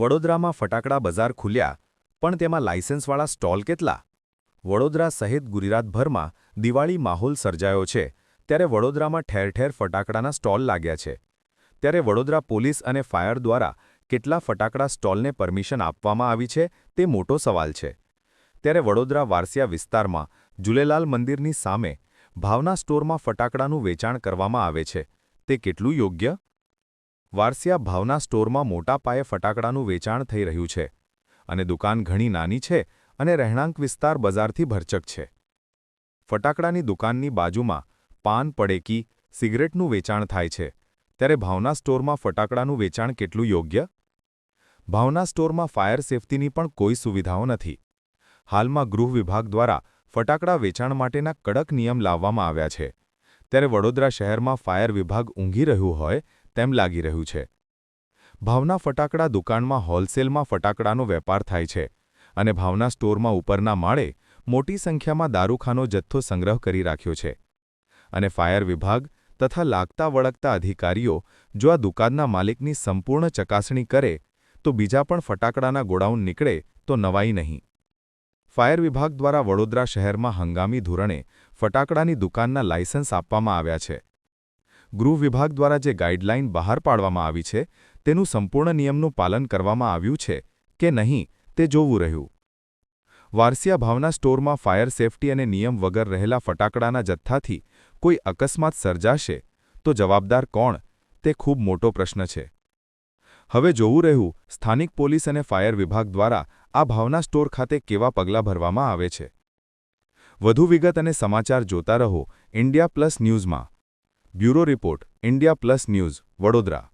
વડોદરામાં ફટાકડા બજાર ખુલ્યા, પણ તેમાં લાયસન્સવાળા સ્ટોલ કેટલા? વડોદરા સહિત ગુજરાતભરમાં દિવાળી માહોલ સર્જાયો છે, ત્યારે વડોદરામાં ઠેર ઠેર ફટાકડાના સ્ટોલ લાગ્યા છે. ત્યારે વડોદરા પોલીસ અને ફાયર દ્વારા કેટલા ફટાકડા સ્ટોલને પરમિશન આપવામાં આવી છે, તે મોટો સવાલ છે. ત્યારે વડોદરા વારસિયા વિસ્તારમાં જુલેલાલ મંદિરની સામે ભાવના સ્ટોરમાં ફટાકડાનું વેચાણ કરવામાં આવે છે. તે કેટલું યોગ્ય? વારસિયા ભાવના સ્ટોરમાં મોટા પાયે ફટાકડાનું વેચાણ થઈ રહ્યું છે અને દુકાન ઘણી નાની છે અને રહેણાંક વિસ્તાર બજારથી ભરચક છે. ફટાકડાની દુકાનની બાજુમાં પાન, પડેકી, સિગરેટનું વેચાણ થાય છે. ત્યારે ભાવના સ્ટોરમાં ફટાકડાનું વેચાણ કેટલું યોગ્ય? ભાવના સ્ટોરમાં ફાયર સેફટીની પણ કોઈ સુવિધાઓ નથી. હાલમાં ગૃહ વિભાગ દ્વારા ફટાકડા વેચાણ માટેના કડક નિયમ લાવવામાં આવ્યા છે. ત્યારે વડોદરા શહેરમાં ફાયર વિભાગ ઊંઘી રહ્યું હોય તેમ લાગી રહ્યું છે. ભાવના ફટાકડા દુકાનમાં હોલસેલમાં ફટાકડાનો વેપાર થાય છે અને ભાવના સ્ટોરમાં ઉપરના માળે મોટી સંખ્યામાં દારૂખાનો જથ્થો સંગ્રહ કરી રાખ્યો છે. અને ફાયર વિભાગ તથા લાગતા વળગતા અધિકારીઓ જો આ દુકાનના માલિકની સંપૂર્ણ ચકાસણી કરે તો બીજા પણ ફટાકડાના ગોડાઉન નીકળે તો નવાઈ નહીં. ફાયર વિભાગ દ્વારા વડોદરા શહેરમાં હંગામી ધોરણે ફટાકડાની દુકાનના લાયસન્સ આપવામાં આવ્યા છે. ગૃહ વિભાગ દ્વારા જે ગાઇડલાઇન બહાર પાડવામાં આવી છે, તેનું સંપૂર્ણ નિયમનું પાલન કરવામાં આવ્યું છે કે નહીં, તે જોવું રહ્યું. વારસિયા ભાવના સ્ટોરમાં ફાયર સેફટી અને નિયમ વગર રહેલા ફટાકડાના જથ્થાથી કોઈ અકસ્માત સર્જાશે, તો જવાબદાર કોણ, તે ખૂબ મોટો પ્રશ્ન છે. હવે જોવું રહ્યું, સ્થાનિક પોલીસ અને ફાયર વિભાગ દ્વારા આ ભાવના સ્ટોર ખાતે કેવા પગલાં ભરવામાં આવે છે. વધુ વિગત અને સમાચાર જોતા રહો, ઇન્ડિયા પ્લસ ન્યૂઝમાં. Bureau report India plus news Vadodara.